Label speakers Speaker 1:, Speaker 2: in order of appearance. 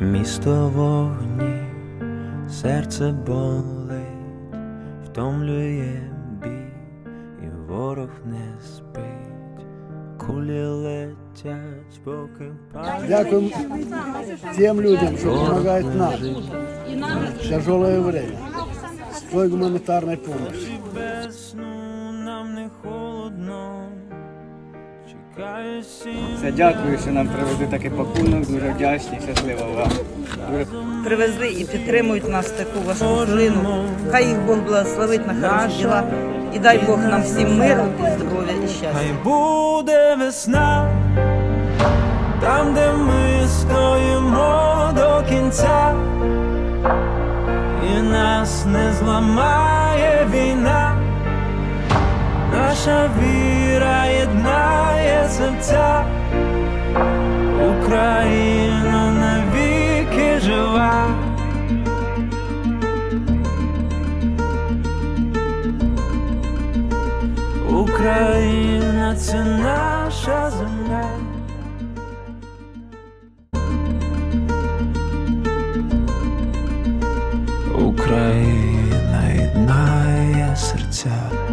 Speaker 1: Місто вогні, серце болить, втомлює бій, і ворог не спить, кулі летять, поки палять.
Speaker 2: Дякуем тем людям, что помогают нам тяжелое время. С той гуманитарной.
Speaker 1: Без сну нам не холодно,
Speaker 3: Все, дякую, що нам привезли такий пакунок. Дуже вдячні, щаслива вам. Дуже
Speaker 4: привезли і підтримують нас таку важку хвилину. Хай їх Бог благословить на хороші діла. І дай Бог нам всім миру, і здоров'я і щастя.
Speaker 1: Хай буде весна, там, де ми стоїмо до кінця, і нас не зламає війна, наша віра єднає серця, Україна навіки жива. Україна це наша земля. Україна єднає серця.